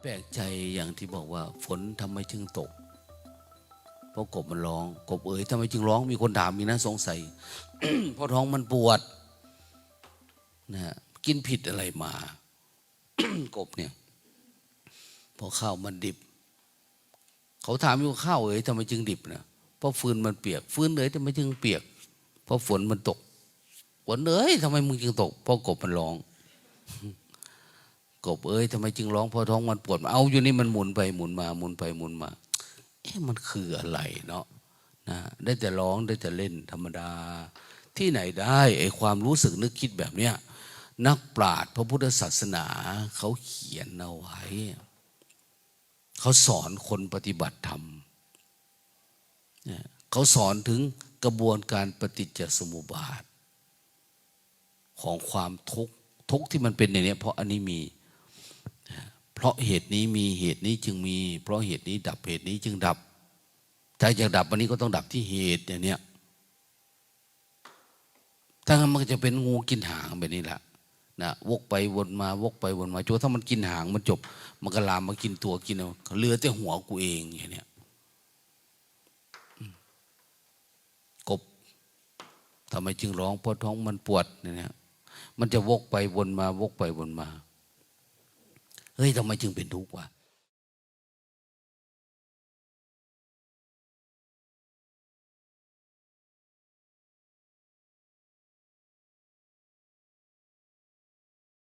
แปลกใจอย่างที่บอกว่า ฝนทำไมจึงตก เพราะกบมันร้อง กบเอ๋ยทำไมจึงร้องมีคนถามมีนะสงสัย เพราะท้องมันปวดนะฮะกินผิดอะไรมา กบเนี่ยเพราะข้าวมันดิบ เขาถามอยู่ข้าวเอ๋ยทำไมจึงดิบนะเพราะฟืนมันเปียก ฟืนเอ๋ยทำไมจึงเปียก ราะฝนมันตกฝนเอ๋ยทำไมมึงจึงตกเพราะกบมันร้อง กบเอ้ยทำไมจึงร้องเพราะท้องมันปวดเอาอยู่นี่มันหมุนไปหมุนมาหมุนไปหมุนมาเอ๊ะมันคืออะไรเนาะนะได้แต่ร้องได้แต่เล่นธรรมดา ที่ไหนได้ไอความรู้สึกนึกคิดแบบเนี้ยนักปราชญ์พระพุทธศาสนา เขาเขียนเอาไว้ เขาสอนคนปฏิบัติธรรมเนี่ยเขาสอนถึง กระบวนการปฏิจจสมุปบาท ของความทุกข์ทุกข์ที่มันเป็นอย่างนี้เพราะอันนี้มี เพราะเหตุนี้มีเหตุนี้จึงมี เพราะเหตุนี้ดับเหตุนี้จึงดับถ้าอยากดับวันนี้ก็ต้องดับที่เหตุอย่างเนี้ยถ้างั้นมันจะเป็นงูกินหางแบบนี้แหละนะวกไปวนมาวกไปวนมาจนถ้ามันกินหางมันจบ มันก็ลามมากินตัวกินเอาเหลือแต่หัวกูเองอย่างเนี้ยอืมกบ ทำไมจึงร้องเพราะท้องมันปวดเนี่ยมันจะวกไปวนมาวกไปวนมาเฮ้ยทำไมจึงเป็นทุกข์วะ